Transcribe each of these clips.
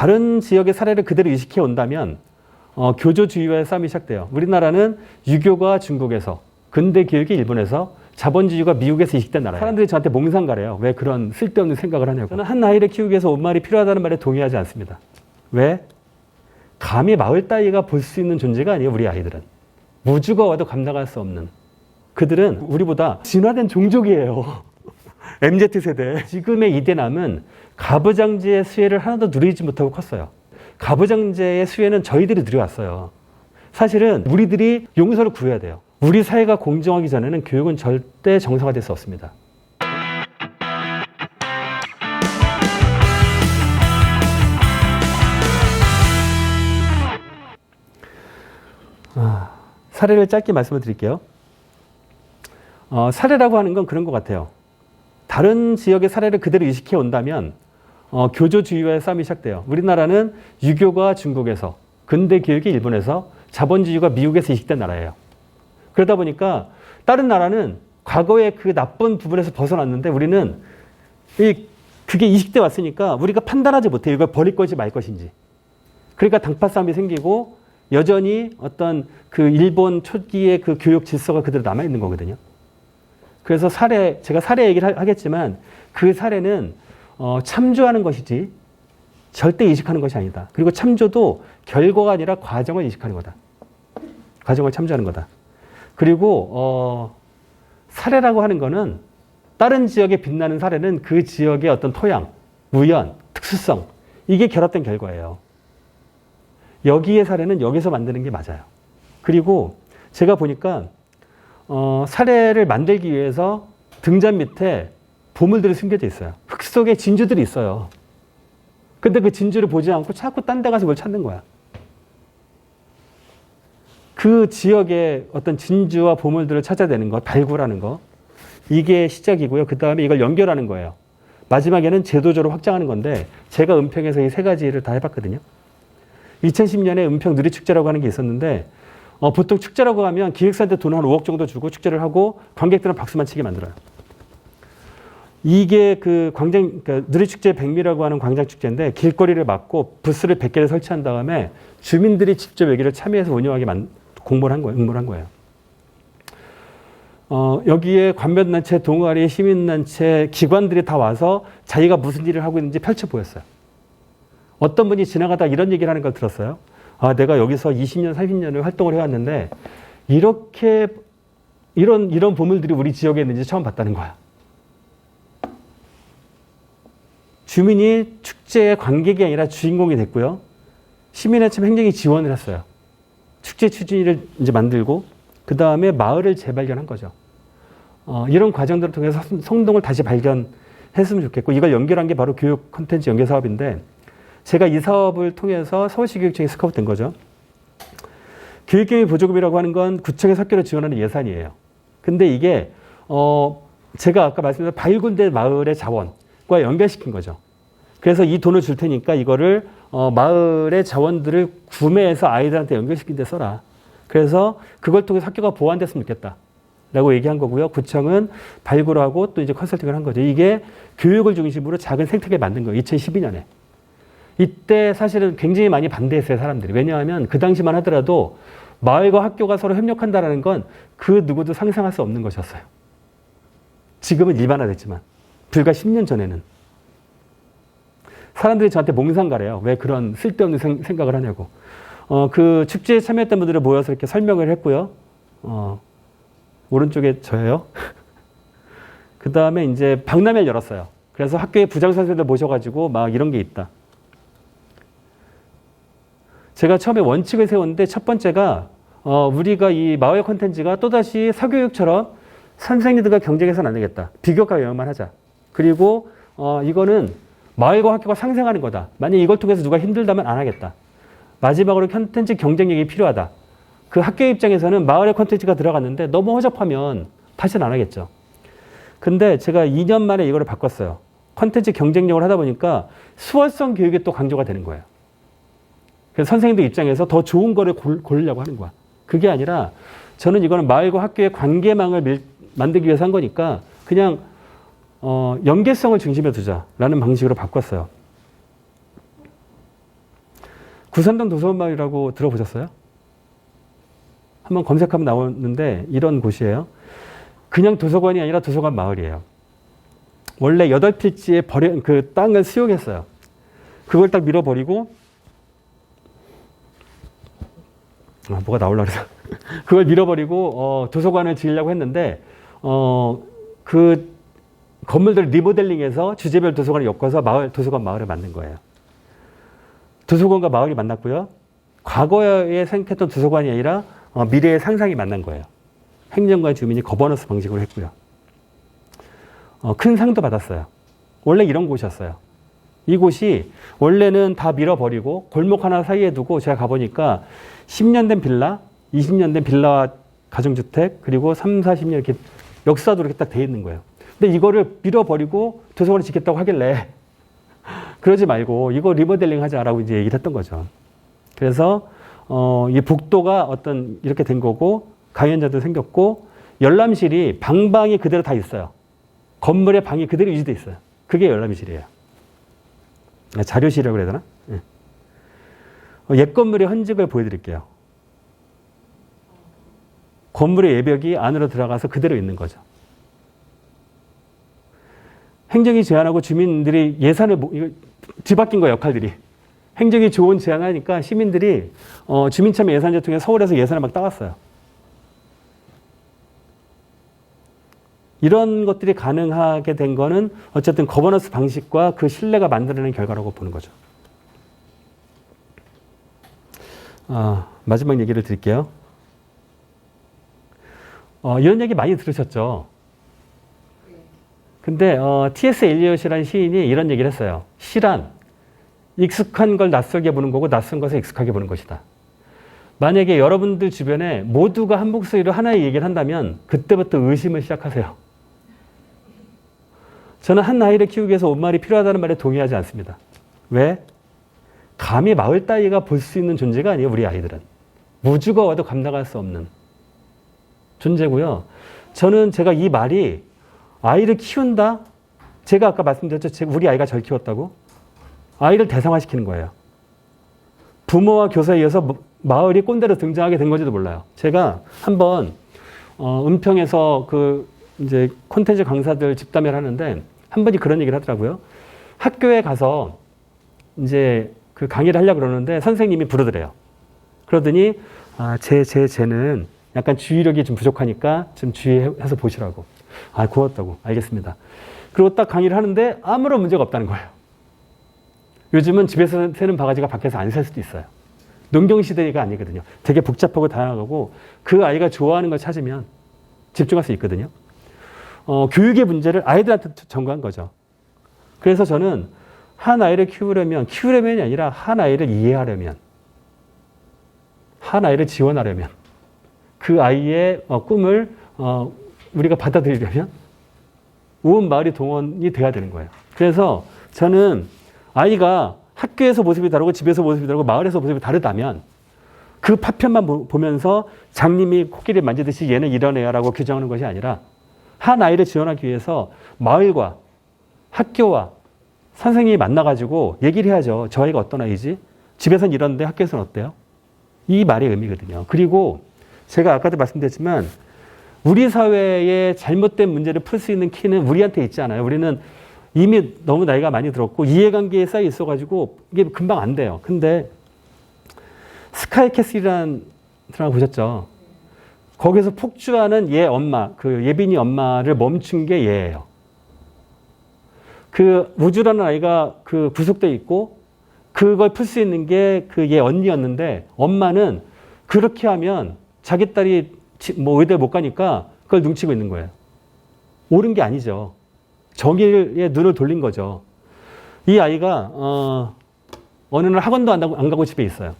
다른 지역의 사례를 그대로 의식해 온다면 어, 교조주의와의 싸움이 시작돼요. 우리나라는 유교가 중국에서 근대 교육이 일본에서 자본주의가 미국에서 이식된 나라예요. 사람들이 저한테 몽상가래요. 왜 그런 쓸데없는 생각을 하냐고. 저는 한 아이를 키우기 위해서 온 말이 필요하다는 말에 동의하지 않습니다. 왜? 감히 마을 따위가 볼 수 있는 존재가 아니에요. 우리 아이들은. 무주가 와도 감당할 수 없는. 그들은 우리보다 진화된 종족이에요. MZ세대. 지금의 이대남은 가부장제의 수혜를 하나도 누리지 못하고 컸어요. 가부장제의 수혜는 저희들이 누려왔어요. 사실은 우리들이 용서를 구해야 돼요. 우리 사회가 공정하기 전에는 교육은 절대 정상화될 수 없습니다. 아, 사례를 짧게 말씀을 드릴게요. 어, 사례라고 하는 건 그런 것 같아요. 다른 지역의 사례를 그대로 의식해 온다면 어, 교조 주의와의 싸움이 시작돼요. 우리나라는 유교가 중국에서 근대 교육이 일본에서 자본주의가 미국에서 이식된 나라예요. 그러다 보니까 다른 나라는 과거의 그 나쁜 부분에서 벗어났는데 우리는 이 그게 이식돼 왔으니까 우리가 판단하지 못해 이걸 버릴 것이 말 것인지. 그러니까 당파 싸움이 생기고 여전히 어떤 그 일본 초기의 그 교육 질서가 그대로 남아 있는 거거든요. 그래서 사례 제가 사례 얘기를 하- 하겠지만 그 사례는 어, 참조하는 것이지 절대 이식하는 것이 아니다. 그리고 참조도 결과가 아니라 과정을 이식하는 거다. 과정을 참조하는 거다. 그리고 어, 사례라고 하는 거는 다른 지역에 빛나는 사례는 그 지역의 어떤 토양, 우연, 특수성 이게 결합된 결과예요. 여기의 사례는 여기서 만드는 게 맞아요. 그리고 제가 보니까 어, 사례를 만들기 위해서 등잔 밑에 보물들이 숨겨져 있어요. 흙 속에 진주들이 있어요. 근데 그 진주를 보지 않고 자꾸 딴 데 가서 뭘 찾는 거야. 그 지역의 어떤 진주와 보물들을 찾아내는 것, 발굴하는 것. 이게 시작이고요. 그 다음에 이걸 연결하는 거예요. 마지막에는 제도적으로 확장하는 건데 제가 은평에서 이 세 가지를 다 해봤거든요. 2010년에 은평 누리축제라고 하는 게 있었는데 어, 보통 축제라고 하면 기획사한테 돈 한 5억 정도 주고 축제를 하고 관객들은 박수만 치게 만들어요. 이게 그 광장, 그러니까 누리축제 백미라고 하는 광장축제인데 길거리를 막고 부스를 100개를 설치한 다음에 주민들이 직접 여기를 참여해서 운영하게 만, 공모를 한 거예요. 응모를 한 거예요. 어, 여기에 관변단체, 동아리, 시민단체, 기관들이 다 와서 자기가 무슨 일을 하고 있는지 펼쳐 보였어요. 어떤 분이 지나가다 이런 얘기를 하는 걸 들었어요. 아, 내가 여기서 20년, 30년을 활동을 해왔는데 이렇게 이런 이런 보물들이 우리 지역에 있는지 처음 봤다는 거야. 주민이 축제의 관객이 아니라 주인공이 됐고요. 시민의참 행정이 지원을 했어요. 축제 추진위를 이제 만들고 그 다음에 마을을 재발견한 거죠. 어, 이런 과정들을 통해서 성- 성동을 다시 발견했으면 좋겠고 이걸 연결한 게 바로 교육 콘텐츠 연계 사업인데 제가 이 사업을 통해서 서울시 교육청에 스카우트된 거죠. 교육경비 보조금이라고 하는 건 구청에서 학교를 지원하는 예산이에요. 근데 이게 어 제가 아까 말씀드린 발굴된 마을의 자원 과 연결시킨 거죠. 그래서 이 돈을 줄 테니까 이거를 어 마을의 자원들을 구매해서 아이들한테 연결시킨 데 써라. 그래서 그걸 통해서 학교가 보완됐으면 좋겠다. 라고 얘기한 거고요. 구청은 발굴하고 또 이제 컨설팅을 한 거죠. 이게 교육을 중심으로 작은 생태계 만든 거예요. 2012년에. 이때 사실은 굉장히 많이 반대했어요, 사람들이. 왜냐하면 그 당시만 하더라도 마을과 학교가 서로 협력한다라는 건 그 누구도 상상할 수 없는 것이었어요. 지금은 일반화됐지만 불과 10년 전에는 사람들이 저한테 몽상가래요. 왜 그런 쓸데없는 생, 생각을 하냐고. 어, 그 축제에 참여했던 분들을 모여서 이렇게 설명을 했고요. 어, 오른쪽에 저예요. 그 다음에 이제 박람회를 열었어요. 그래서 학교에 부장 선생님들 모셔가지고 막 이런 게 있다. 제가 처음에 원칙을 세웠는데 첫 번째가 어, 우리가 이 마을 콘텐츠가 또다시 사교육처럼 선생님들과 경쟁해서는 안 되겠다. 비교과 영역만 하자. 그리고 어, 이거는 마을과 학교가 상생하는 거다. 만약 이걸 통해서 누가 힘들다면 안 하겠다. 마지막으로 콘텐츠 경쟁력이 필요하다. 그 학교 입장에서는 마을의 콘텐츠가 들어갔는데 너무 허접하면 다시는 안 하겠죠. 근데 제가 2년 만에 이거를 바꿨어요. 콘텐츠 경쟁력을 하다 보니까 수월성 교육이 또 강조가 되는 거예요. 그래서 선생님들 입장에서 더 좋은 거를 골, 고르려고 하는 거야. 그게 아니라 저는 이거는 마을과 학교의 관계망을 밀- 만들기 위해서 한 거니까 그냥 어, 연계성을 중심에 두자라는 방식으로 바꿨어요. 구선동 도서관마을이라고 들어보셨어요? 한번 검색하면 나오는데 이런 곳이에요. 그냥 도서관이 아니라 도서관 마을이에요. 원래 여덟 필지에 버려 그 땅을 수용했어요. 그걸 딱 밀어버리고 아, 뭐가 나올라 그래서 그걸 밀어버리고 어, 도서관을 지으려고 했는데 어, 그 건물들 리모델링해서 주제별 도서관을 엮어서 마을 도서관 마을을 만든 거예요. 도서관과 마을이 만났고요. 과거에 생각했던 도서관이 아니라 어, 미래의 상상이 만난 거예요. 행정과 주민이 거버넌스 방식으로 했고요. 어, 큰 상도 받았어요. 원래 이런 곳이었어요. 이곳이 원래는 다 밀어버리고 골목 하나 사이에 두고 제가 가보니까 10년 된 빌라, 20년 된 빌라 가정주택, 그리고 3, 40년 이렇게 역사도 이렇게 딱 돼 있는 거예요. 근데 이거를 밀어버리고 도서관을 짓겠다고 하길래 그러지 말고 이거 리모델링 하자라고 이제 얘기를 했던 거죠. 그래서 어, 이 복도가 어떤 이렇게 된 거고 가연자도 생겼고 열람실이 방방이 그대로 다 있어요. 건물의 방이 그대로 유지돼 있어요. 그게 열람실이에요. 아, 자료실이라고 그래야 되나? 예. 어, 옛 건물의 흔적을 보여드릴게요. 건물의 예벽이 안으로 들어가서 그대로 있는 거죠. 행정이 제안하고 주민들이 예산을 뒤바뀐 거예요 역할들이. 행정이 좋은 제안하니까 시민들이 어, 주민참여 예산제 통해 서울에서 예산을 막 따왔어요. 이런 것들이 가능하게 된 거는 어쨌든 거버넌스 방식과 그 신뢰가 만들어낸 결과라고 보는 거죠. 아, 마지막 얘기를 드릴게요. 어, 이런 얘기 많이 들으셨죠? 근데 어, T.S. 엘리엇이라는 시인이 이런 얘기를 했어요. 시란 익숙한 걸 낯설게 보는 거고 낯선 것을 익숙하게 보는 것이다. 만약에 여러분들 주변에 모두가 한 목소리로 하나의 얘기를 한다면 그때부터 의심을 시작하세요. 저는 한 아이를 키우기 위해서 온 말이 필요하다는 말에 동의하지 않습니다. 왜? 감히 마을 따위가 볼 수 있는 존재가 아니에요, 우리 아이들은. 무주가 와도 감당할 수 없는 존재고요. 저는 제가 이 말이 아이를 키운다? 제가 아까 말씀드렸죠. 우리 아이가 절 키웠다고? 아이를 대상화시키는 거예요. 부모와 교사에 마- 마을이 꼰대로 등장하게 된 건지도 몰라요. 제가 한번 어, 은평에서 그 이제 콘텐츠 강사들 집담회를 하는데 한 분이 그런 얘기를 하더라고요. 학교에 가서 이제 그 강의를 하려고 그러는데 선생님이 부르더래요. 그러더니 아, 제, 제, 쟤는 약간 주의력이 좀 부족하니까 좀 주의해서 보시라고. 아, 고맙다고. 알겠습니다. 그리고 딱 강의를 하는데 아무런 문제가 없다는 거예요. 요즘은 집에서 새는 바가지가 밖에서 안 셀 수도 있어요. 농경 시대가 아니거든요. 되게 복잡하고 다양하고 그 아이가 좋아하는 걸 찾으면 집중할 수 있거든요. 어, 교육의 문제를 아이들한테 전가한 거죠. 그래서 저는 한 아이를 키우려면, 키우려면이 아니라 한 아이를 이해하려면, 한 아이를 지원하려면, 그 아이의 어, 꿈을 어, 우리가 받아들이려면 온 마을이 동원이 돼야 되는 거예요. 그래서 저는 아이가 학교에서 모습이 다르고 집에서 모습이 다르고 마을에서 모습이 다르다면 그 파편만 보- 보면서 장님이 코끼리 만지듯이 얘는 이런 애야라고 규정하는 것이 아니라 한 아이를 지원하기 위해서 마을과 학교와 선생님이 만나가지고 얘기를 해야죠. 저 아이가 어떤 아이지? 집에서는 이런데 학교에서는 어때요? 이 말의 의미거든요. 그리고 제가 아까도 말씀드렸지만 우리 사회의 잘못된 문제를 풀 수 있는 키는 우리한테 있지 않아요. 우리는 이미 너무 나이가 많이 들었고 이해관계에 쌓여 있어가지고 이게 금방 안 돼요. 근데 스카이캐슬이라는 드라마 보셨죠? 거기서 폭주하는 얘 엄마, 그 예빈이 엄마를 멈춘 게 얘예요. 그 우주라는 아이가 그 구속돼 있고 그걸 풀 수 있는 게 그 얘 언니였는데 엄마는 그렇게 하면 자기 딸이 지- 뭐 의대 못 가니까 그걸 눈치고 있는 거예요. 옳은 게 아니죠. 정의의 눈을 돌린 거죠. 이 아이가 어, 어느 날 학원도 안 안 가고 집에 있어요.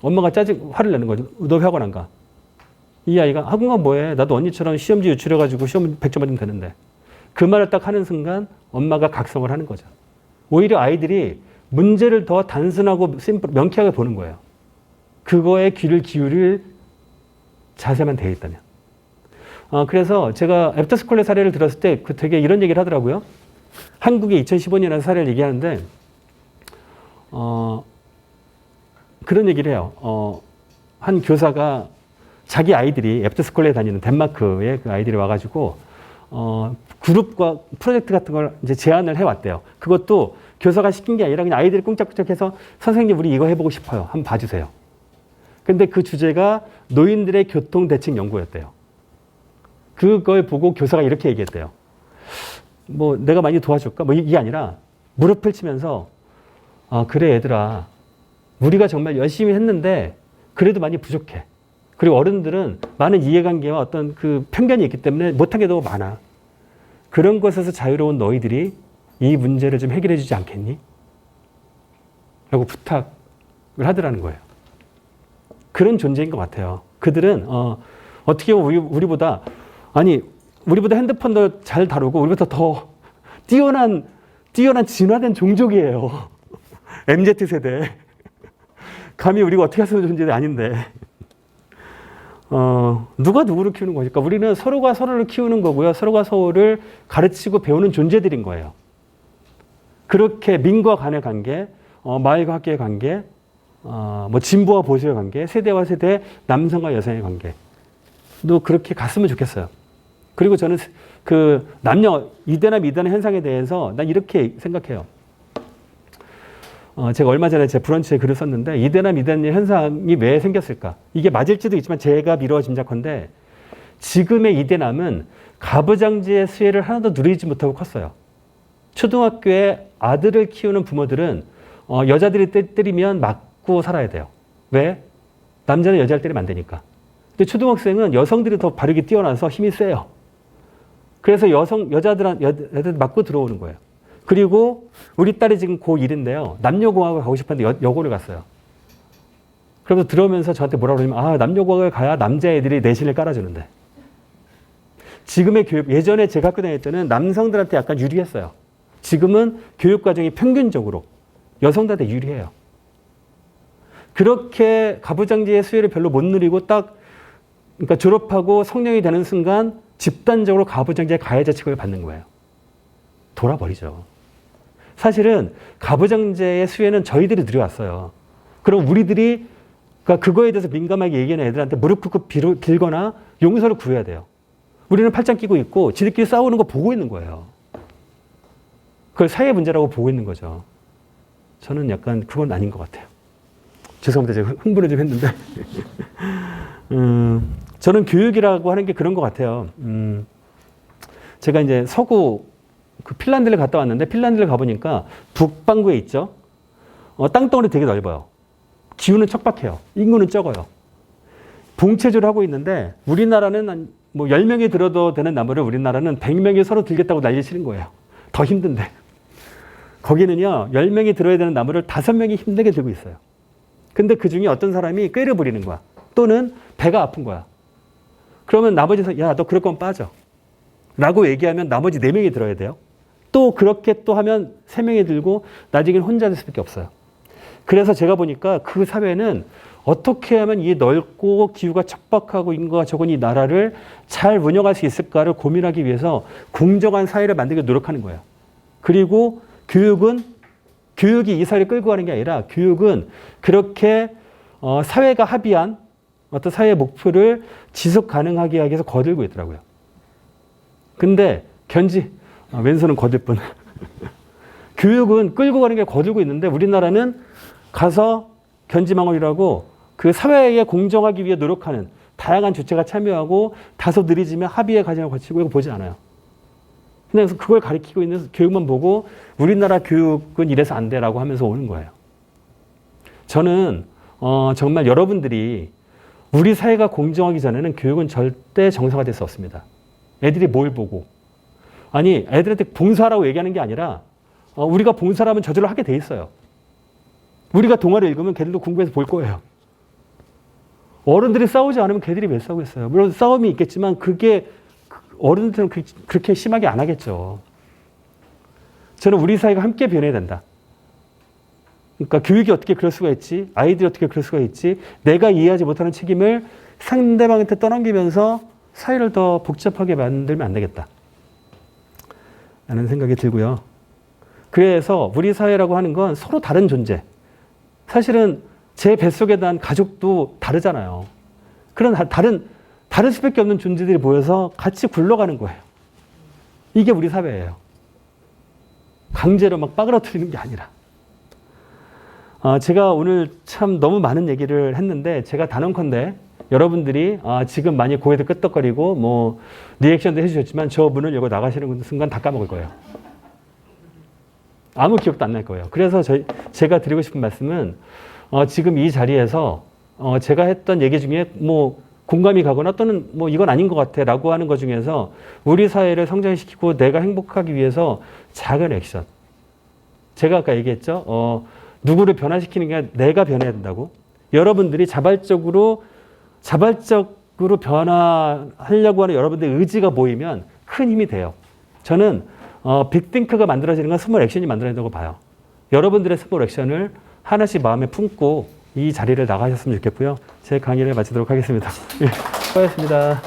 엄마가 짜증 화를 내는 거죠. 너 왜 학원 안 가? 이 아이가 학원 가 뭐해? 나도 언니처럼 시험지 유출해가지고 시험 100점 맞으면 되는데. 그 말을 딱 하는 순간 엄마가 각성을 하는 거죠. 오히려 아이들이 문제를 더 단순하고 명쾌하게 보는 거예요. 그거에 귀를 기울일 자세만 되어 있다면. 어, 그래서 제가 애프터스쿨의 사례를 들었을 때 그 되게 이런 얘기를 하더라고요. 한국의 2015년에 사례를 얘기하는데, 어, 그런 얘기를 해요. 어, 한 교사가 자기 아이들이 애프터스쿨에 다니는 덴마크의 그 아이들이 와가지고 어, 그룹과 프로젝트 같은 걸 이제 제안을 해왔대요. 그것도 교사가 시킨 게 아니라 그냥 아이들이 꿍짝꿍짝해서 선생님 우리 이거 해보고 싶어요. 한번 봐주세요. 근데 그 주제가 노인들의 교통 대책 연구였대요. 그걸 보고 교사가 이렇게 얘기했대요. 뭐 내가 많이 도와줄까? 뭐 이게 아니라 무릎을 치면서 아 그래 얘들아 우리가 정말 열심히 했는데 그래도 많이 부족해. 그리고 어른들은 많은 이해관계와 어떤 그 편견이 있기 때문에 못한 게 너무 많아. 그런 것에서 자유로운 너희들이 이 문제를 좀 해결해 주지 않겠니? 라고 부탁을 하더라는 거예요. 그런 존재인 것 같아요. 그들은 어, 어떻게 우리, 우리보다 아니 우리보다 핸드폰도 잘 다루고 우리보다 더 뛰어난 뛰어난 진화된 종족이에요. MZ 세대. 감히 우리가 어떻게 할 수 있는 존재도 아닌데. 어, 누가 누구를 키우는 거니까 우리는 서로가 서로를 키우는 거고요. 서로가 서로를 가르치고 배우는 존재들인 거예요. 그렇게 민과 간의 관계, 어, 마을과 학교의 관계, 어, 뭐 진보와 보수의 관계, 세대와 세대, 남성과 여성의 관계. 도 그렇게 갔으면 좋겠어요. 그리고 저는 그 남녀 이대나 미대나 현상에 대해서 난 이렇게 생각해요. 어, 제가 얼마 전에 제 브런치에 글을 썼는데 이대나 미대나 현상이 왜 생겼을까? 이게 맞을지도 있지만 제가 미루어 짐작컨대 지금의 이대남은 가부장제의 수혜를 하나도 누리지 못하고 컸어요. 초등학교에 아들을 키우는 부모들은 어, 여자들이 때, 때리면 맞고 살아야 돼요. 왜? 남자는 여자를 때리면 안 되니까. 근데 초등학생은 여성들이 더 발육이 뛰어나서 힘이 세요. 그래서 여성 여자들한 여자들 맞고 들어오는 거예요. 그리고 우리 딸이 지금 고1인데요. 남녀공학을 가고 싶었는데 여, 여고를 갔어요. 그래서 들어오면서 저한테 뭐라 그러냐면 아 남녀공학을 가야 남자애들이 내신을 깔아주는데 지금의 교육 예전에 제가 학교 다닐 때는 남성들한테 약간 유리했어요. 지금은 교육 과정이 평균적으로 여성들한테 유리해요. 그렇게 가부장제의 수혜를 별로 못 누리고 딱 그러니까 졸업하고 성령이 되는 순간 집단적으로 가부장제 가해자 취급을 받는 거예요. 돌아버리죠. 사실은 가부장제의 수혜는 저희들이 누려왔어요. 그럼 우리들이 그러니까 그거에 대해서 민감하게 얘기하는 애들한테 무릎 꿇고 빌거나 용서를 구해야 돼요. 우리는 팔짱 끼고 있고 지들끼리 싸우는 거 보고 있는 거예요. 그걸 사회 문제라고 보고 있는 거죠. 저는 약간 그건 아닌 것 같아요. 죄송합니다. 제가 흥분을 좀 했는데. 음, 저는 교육이라고 하는 게 그런 것 같아요. 음, 제가 이제 서구 그 핀란드를 갔다 왔는데 핀란드를 가보니까 북반구에 있죠. 어, 땅덩어리 되게 넓어요. 기후는 척박해요. 인구는 적어요. 봉체주를 하고 있는데 우리나라는 뭐 10명이 들어도 되는 나무를 우리나라는 100명이 서로 들겠다고 난리 치는 거예요. 더 힘든데. 거기는요, 10명이 들어야 되는 나무를 5명이 힘들게 들고 있어요. 근데 그 중에 어떤 사람이 꾀를 부리는 거야. 또는 배가 아픈 거야. 그러면 나머지, 야, 너 그럴 거면 빠져. 라고 얘기하면 나머지 4명이 들어야 돼요. 또 그렇게 또 하면 3명이 들고 나중엔 혼자 될 수밖에 없어요. 그래서 제가 보니까 그 사회는 어떻게 하면 이 넓고 기후가 척박하고 인구가 적은 이 나라를 잘 운영할 수 있을까를 고민하기 위해서 공정한 사회를 만들기 노력하는 거예요. 그리고 교육은 교육이 이 사회를 끌고 가는 게 아니라 교육은 그렇게 어, 사회가 합의한 어떤 사회 목표를 지속 가능하게 하기 위해서 거들고 있더라고요. 근데 견지 아, 왼손은 거들 뿐. 교육은 끌고 가는 게 거들고 있는데 우리나라는 가서 견지망원이라고 그 사회에 공정하기 위해 노력하는 다양한 주체가 참여하고 다소 느리지만 합의의 과정을 거치고 이거 보지 않아요. 그래서 그걸 가리키고 있는 교육만 보고 우리나라 교육은 이래서 안 돼라고 하면서 오는 거예요. 저는 어, 정말 여러분들이 우리 사회가 공정하기 전에는 교육은 절대 정상화될 수 없습니다. 애들이 뭘 보고 아니 애들한테 봉사라고 얘기하는 게 아니라 어, 우리가 봉사라면 저절로 하게 돼 있어요. 우리가 동화를 읽으면 걔들도 궁금해서 볼 거예요. 어른들이 싸우지 않으면 걔들이 왜 싸우겠어요? 물론 싸움이 있겠지만 그게 어른들은 그렇게 심하게 안 하겠죠. 저는 우리 사회가 함께 변해야 된다. 그러니까 교육이 어떻게 그럴 수가 있지? 아이들이 어떻게 그럴 수가 있지? 내가 이해하지 못하는 책임을 상대방한테 떠넘기면서 사회를 더 복잡하게 만들면 안 되겠다. 라는 생각이 들고요. 그래서 우리 사회라고 하는 건 서로 다른 존재. 사실은 제 뱃속에 난 가족도 다르잖아요. 그런 다- 다른 다를 수밖에 없는 존재들이 모여서 같이 굴러가는 거예요. 이게 우리 사회예요. 강제로 막 빠그러뜨리는 게 아니라. 아, 제가 오늘 참 너무 많은 얘기를 했는데 제가 단언컨대 여러분들이 아, 지금 많이 고개도 끄덕거리고 뭐 리액션도 해주셨지만 저 문을 열고 나가시는 순간 다 까먹을 거예요. 아무 기억도 안 날 거예요. 그래서 저희, 제가 드리고 싶은 말씀은 어, 지금 이 자리에서 어, 제가 했던 얘기 중에 뭐 공감이 가거나 또는 뭐 이건 아닌 것 같아 라고 하는 것 중에서 우리 사회를 성장시키고 내가 행복하기 위해서 작은 액션. 제가 아까 얘기했죠. 어, 누구를 변화시키는 게 내가 변해야 된다고. 여러분들이 자발적으로 자발적으로 변화하려고 하는 여러분들의 의지가 모이면 큰 힘이 돼요. 저는 어, 빅띵크가 만들어지는 건 스몰 액션이 만들어진다고 봐요. 여러분들의 스몰 액션을 하나씩 마음에 품고 이 자리를 나가셨으면 좋겠고요. 제 강의를 마치도록 하겠습니다. 예, 수고하셨습니다.